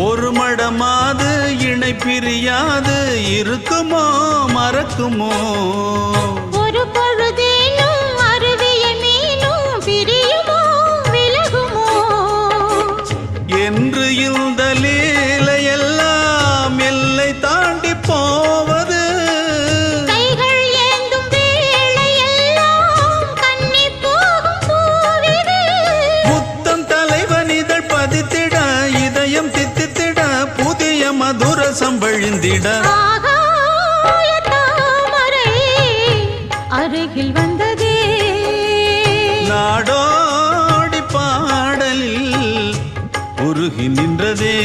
ஒரு மடமாது இணை பிரியாது இருக்குமோ மறக்குமோ? ஒரு பொழுதேனும் அருவிய மீனும் பிரியுமோ விலகுமோ? என்று இந்தலே பரவசம் வழிந்திட அருகில் வந்ததே. நாடோடி பாடலில் உருகி நின்றதே.